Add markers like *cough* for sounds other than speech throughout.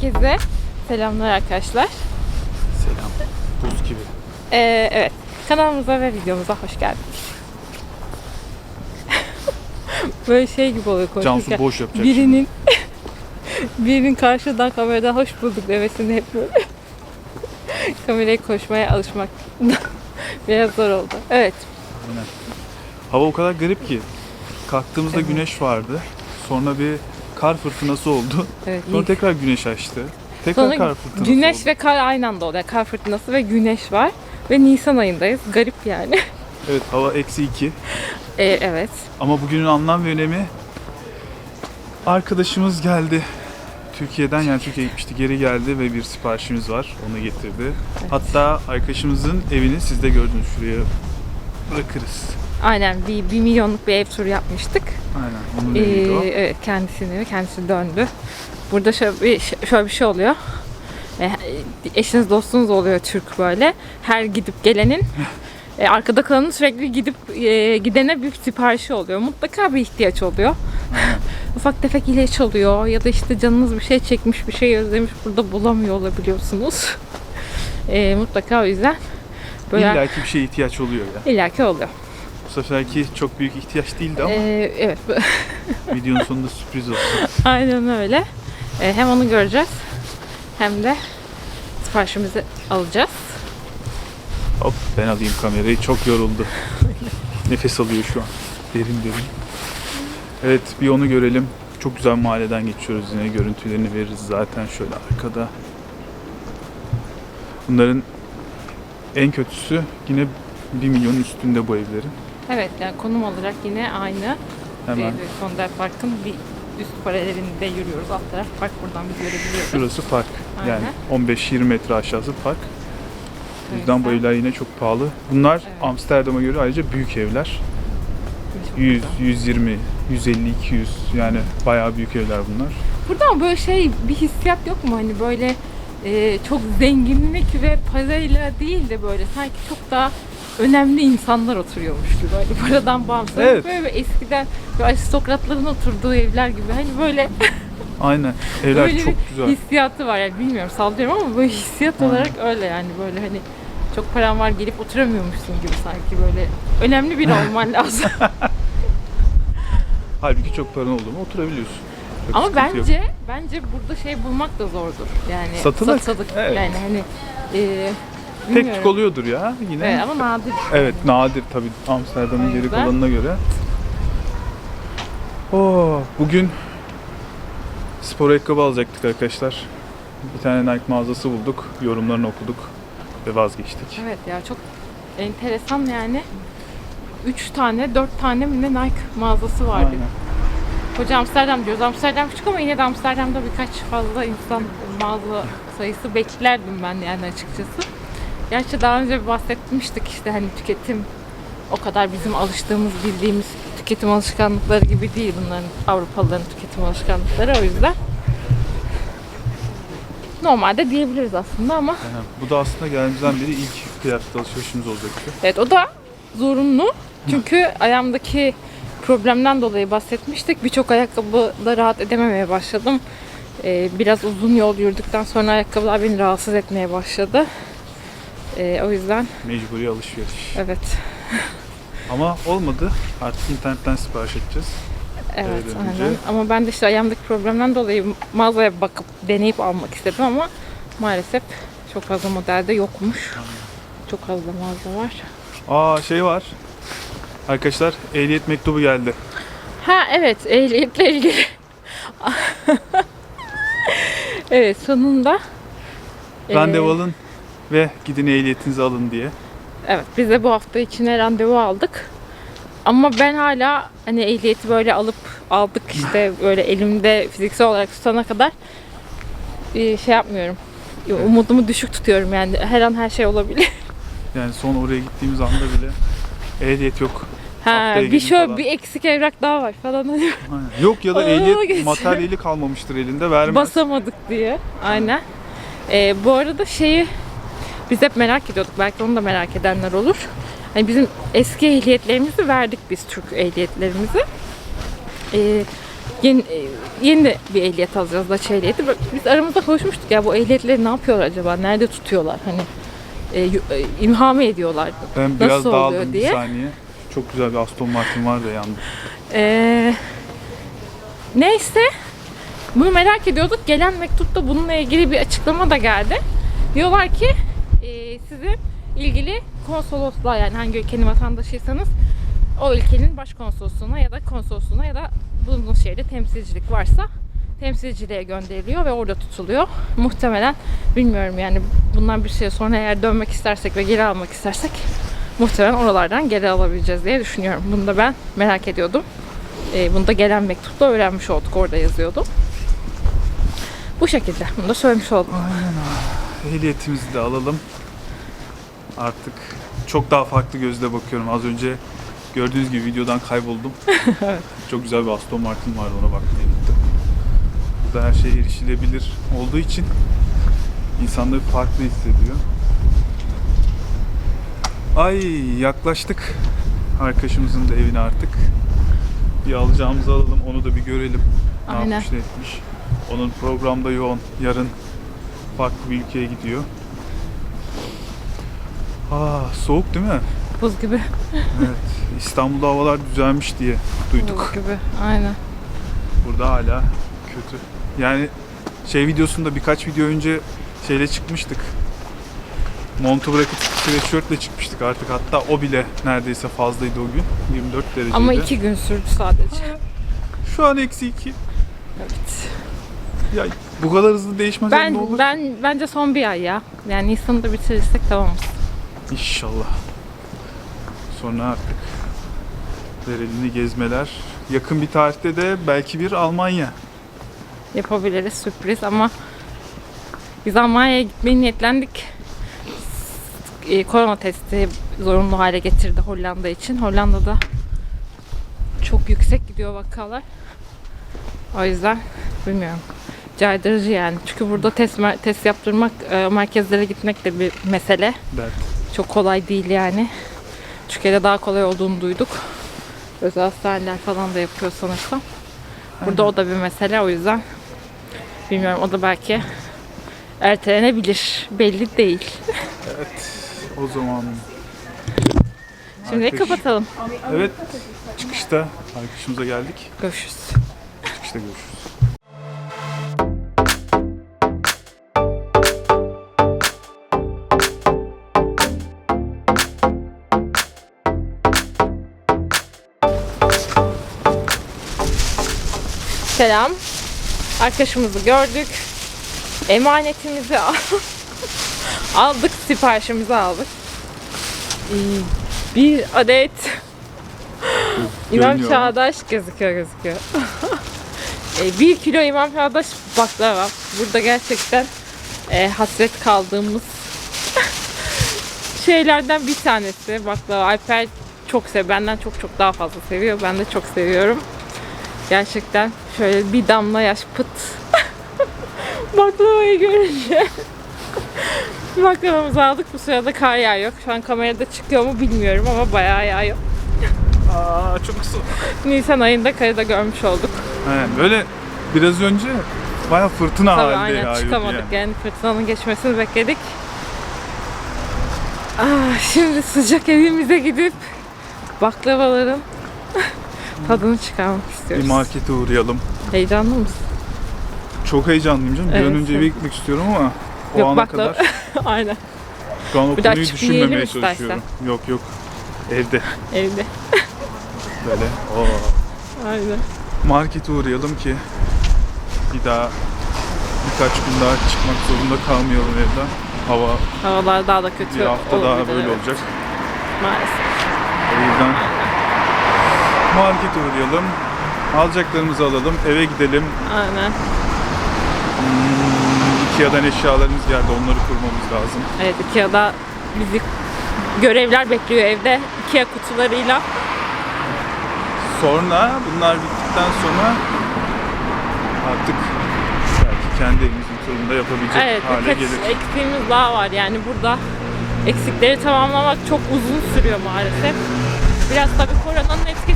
Herkese selamlar arkadaşlar. Selam. Buz gibi. Ee, evet, kanalımıza ve videomuza hoş geldiniz. *laughs* Böyle şey gibi oluyor Cansu konuşurken. boş yapacak Birinin *laughs* birinin karşıdan kameradan hoş bulduk demesini hep *laughs* böyle. Kameraya koşmaya alışmak biraz zor oldu. Evet. Aynen. Hava o kadar garip ki. Kalktığımızda Evet. güneş vardı. Sonra bir kar fırtınası oldu. evet. Sonra tekrar güneş açtı. Tekrar Sonra kar fırtınası güneş oldu. ve kar aynı anda oluyor. Kar fırtınası ve güneş var. Ve Nisan ayındayız. Garip yani. *laughs* Evet hava eksi iki. Ee, evet. Ama bugünün anlam ve önemi arkadaşımız geldi. Türkiye'den yani Türkiye'ye gitmişti geri geldi ve bir siparişimiz var onu getirdi. Hatta arkadaşımızın evini siz de gördünüz şuraya bırakırız. Aynen bir, bir milyonluk bir ev turu yapmıştık. Aynen onun Ee, eviydi o. evet kendisini kendisi döndü. Burada şöyle bir, şöyle bir şey oluyor. Ee, eşiniz dostunuz oluyor Türk böyle. Her gidip gelenin e, arkada kalanın sürekli gidip e, gidene bir siparişi oluyor. Mutlaka bir ihtiyaç oluyor. *laughs* Ufak tefek ilaç oluyor ya da işte canınız bir şey çekmiş bir şey özlemiş burada bulamıyor olabiliyorsunuz. *laughs* E, mutlaka o yüzden böyle İlla ki bir şeye ihtiyaç oluyor ya. illaki oluyor. Bu seferki çok büyük ihtiyaç değildi ama Ee, evet *laughs* videonun sonunda sürpriz olsun. Aynen öyle. Ee, hem onu göreceğiz hem de siparişimizi alacağız. Hop ben alayım kamerayı. Çok yoruldu. Nefes alıyor şu an. Derin derin. Evet bir onu görelim. Çok güzel mahalleden geçiyoruz yine. Görüntülerini veririz zaten şöyle arkada. Bunların en kötüsü yine 1 milyonun üstünde bu evlerin. Evet yani konum olarak yine aynı. Hemen Ee, Sonda Park'ın bir üst paralelinde yürüyoruz. Alt taraf park buradan biz görebiliyoruz. şurası park. Yani Aynen. 15-20 metre aşağısı park. O yüzden bu evler yine çok pahalı. Bunlar Evet. Amsterdam'a göre ayrıca büyük evler. 100, 120, 150, 200 yani bayağı büyük evler bunlar. Burada ama böyle şey bir hissiyat yok mu? Hani böyle e, çok zenginlik ve parayla değil de böyle sanki çok daha önemli insanlar oturuyormuş gibi böyle paradan bağımsız. Hani Evet. Böyle eskiden böyle aristokratların oturduğu evler gibi hani böyle *laughs* Aynen. Evler Böyle çok güzel. hissiyatı var yani bilmiyorum sallıyorum ama böyle hissiyat Aynen. olarak öyle yani böyle hani çok paran var gelip oturamıyormuşsun gibi sanki böyle önemli biri *laughs* olman lazım. *laughs* Halbuki çok paran oldu mu oturabiliyorsun. Çok ama sıkıntı yok. bence bence burada şey bulmak da zordur. Yani Satılık, satılık evet. yani hani e, Tek bilmiyorum. tük oluyordur ya yine. Evet Evet, ama nadir. nadir tabii Amsterdam'ın geri yüzden- kalanına göre. Oo, bugün spor ayakkabı alacaktık arkadaşlar. Bir tane Nike mağazası bulduk. Yorumlarını okuduk ve vazgeçtik. Evet ya çok enteresan yani. Üç tane, dört tane mi ne Nike mağazası vardı. Aynen. Koca Amsterdam diyoruz. Amsterdam küçük ama yine de Amsterdam'da birkaç fazla insan mağaza sayısı beklerdim ben yani açıkçası. Gerçi daha önce bahsetmiştik işte hani tüketim o kadar bizim alıştığımız bildiğimiz tüketim alışkanlıkları gibi değil bunların Avrupalıların tüketim alışkanlıkları o yüzden. Normalde diyebiliriz aslında ama Aynen. Bu da aslında geldiğimizden beri ilk kıyafet alışverişimiz olacaktı. Evet o da zorunlu. Çünkü ayağımdaki problemden dolayı bahsetmiştik. Birçok ayakkabıda rahat edememeye başladım. Ee, biraz uzun yol yürüdükten sonra ayakkabılar beni rahatsız etmeye başladı. Ee, o yüzden Mecburi alışveriş. evet. *laughs* Ama olmadı. Artık internetten sipariş edeceğiz. Evet aynen. Ama ben de işte ayağımdaki problemden dolayı mağazaya bakıp deneyip almak istedim ama maalesef çok fazla modelde yokmuş. Çok fazla mağaza var. Aa şey var. Arkadaşlar ehliyet mektubu geldi. Ha evet ehliyetle ilgili. *laughs* evet sonunda. Ee, Randevu alın ve gidin ehliyetinizi alın diye. Evet biz de bu hafta içine randevu aldık. Ama ben hala hani ehliyeti böyle alıp aldık işte *laughs* böyle elimde fiziksel olarak tutana kadar bir şey yapmıyorum. Umudumu düşük tutuyorum yani her an her şey olabilir. *laughs* Yani son oraya gittiğimiz anda bile ehliyet yok. Ha, Haftaya bir şöyle falan. bir eksik evrak daha var falan hani *laughs* Aynen. Yok ya da ehliyet materyali kalmamıştır elinde vermez. basamadık diye. Aynen. Ee, bu arada şeyi biz hep merak ediyorduk. Belki onu da merak edenler olur. Hani bizim eski ehliyetlerimizi verdik biz Türk ehliyetlerimizi. Ee, yeni, e, yeni de bir ehliyet alacağız da ehliyeti. Biz aramızda konuşmuştuk ya bu ehliyetleri ne yapıyorlar acaba? Nerede tutuyorlar? Hani e, e, imha mı ediyorlar? Ben biraz Nasıl oluyor dağıldım bir diye. saniye. Çok güzel bir Aston Martin var da yandı. Ee, neyse bunu merak ediyorduk. Gelen mektupta bununla ilgili bir açıklama da geldi. Diyorlar ki e, sizin ilgili konsolosluğa yani hangi ülkenin vatandaşıysanız o ülkenin başkonsolosluğuna ya da konsolosluğuna ya da bulunduğunuz şehirde temsilcilik varsa temsilciliğe gönderiliyor ve orada tutuluyor. Muhtemelen bilmiyorum yani bundan bir süre sonra eğer dönmek istersek ve geri almak istersek muhtemelen oralardan geri alabileceğiz diye düşünüyorum. Bunu da ben merak ediyordum. Ee, bunu da gelen mektupta öğrenmiş olduk. Orada yazıyordu. Bu şekilde. Bunu da söylemiş oldum. Ehliyetimizi de alalım. Artık çok daha farklı gözle bakıyorum. Az önce gördüğünüz gibi videodan kayboldum. *laughs* çok güzel bir Aston Martin vardı ona bakmaya gittim. Burada her şey erişilebilir olduğu için insanları farklı hissediyor. Ay yaklaştık arkadaşımızın da evine artık. Bir alacağımızı alalım onu da bir görelim. Ne Aynen. yapmış ne etmiş. Onun programda yoğun. Yarın farklı bir ülkeye gidiyor. Aa, soğuk değil mi? Buz gibi. Evet. İstanbul'da havalar düzelmiş diye duyduk. Buz gibi. Aynen. Burada hala kötü. Yani şey videosunda birkaç video önce şeyle çıkmıştık. Montu bırakıp sweatshirtle çıkmıştık artık. Hatta o bile neredeyse fazlaydı o gün. 24 dereceydi. Ama iki gün sürdü sadece. Şu an eksi 2. Evet. Ya bu kadar hızlı değişmez Ben olur? ben bence son bir ay ya. Yani Nisan'ı da bitirirsek tamamız. İnşallah. Sonra artık Berlin'i gezmeler. Yakın bir tarihte de belki bir Almanya. Yapabiliriz sürpriz ama biz Almanya'ya gitmeyi niyetlendik. E, korona testi zorunlu hale getirdi Hollanda için. Hollanda'da çok yüksek gidiyor vakalar. O yüzden bilmiyorum. Caydırıcı yani. Çünkü burada test test yaptırmak, e, merkezlere gitmek de bir mesele. Dert. Çok kolay değil yani. Türkiye'de daha kolay olduğunu duyduk. Özel hastaneler falan da yapıyor sanırsam. Burada o da bir mesele o yüzden bilmiyorum o da belki ertelenebilir. Belli değil. Evet. O zaman Şimdi Arkadaş- kapatalım. evet çıkışta arkadaşımıza geldik. Görüşürüz. Çıkışta görüşürüz. Selam. Arkadaşımızı gördük. Emanetimizi al- *laughs* aldık. Siparişimizi aldık. Bir adet İmam. Çağdaş gözüküyor gözüküyor. *laughs* e, bir kilo İmam Çağdaş baklava. Burada gerçekten e, hasret kaldığımız *laughs* şeylerden bir tanesi baklava. Alper çok sev, benden çok çok daha fazla seviyor. Ben de çok seviyorum. Gerçekten şöyle bir damla yaş pıt *laughs* baklavayı görünce *laughs* baklavamızı aldık. Bu sırada kar yağıyor. Şu an kamerada çıkıyor mu bilmiyorum ama bayağı yağıyor. *laughs* Aa çok soğuk. Nisan ayında karı da görmüş olduk. Aynen böyle biraz önce baya fırtına Tabii aynen yağıyordu çıkamadık yani. yani. fırtınanın geçmesini bekledik. Ah, şimdi sıcak evimize gidip baklavaların tadını çıkarmak Bir istiyoruz. markete uğrayalım. Heyecanlı mısın? Çok heyecanlıyım canım. Bir an Evet, önce eve evet. gitmek istiyorum ama o Yok, ana baklava- kadar *laughs* Aynen şu an o Bir konuyu düşünmemeye istersen. çalışıyorum. Yok yok. Evde evde. *laughs* böyle. Oo. Aynen. Markete uğrayalım ki bir daha birkaç gün daha çıkmak zorunda kalmayalım evden. Hava Havalar daha da kötü bir hafta daha böyle evet. olacak. Maalesef. O yüzden markete uğrayalım. Alacaklarımızı alalım. Eve gidelim. Aynen. Hmm, Ikea'dan eşyalarımız geldi. Onları kurmamız lazım. Evet Ikea'da bizi görevler bekliyor evde. Ikea kutularıyla. Sonra bunlar bittikten sonra artık belki kendi evimizin turunda yapabilecek Evet hale gelir. eksiğimiz daha var yani burada eksikleri tamamlamak çok uzun sürüyor maalesef. Biraz tabii koronanın etkisi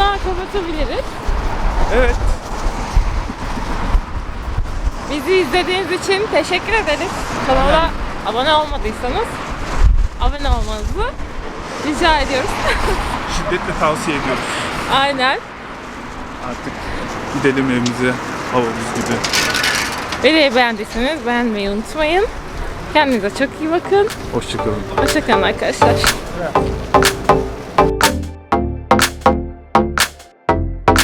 Zaman kapatabiliriz. Evet. Bizi izlediğiniz için teşekkür ederiz. Kanala abone olmadıysanız abone olmanızı rica ediyoruz. *laughs* Şiddetle tavsiye ediyoruz. Aynen. Artık gidelim evimize. Havamız gibi. Videoyu beğendiyseniz beğenmeyi unutmayın. Kendinize çok iyi bakın. Hoşçakalın. Hoşçakalın arkadaşlar.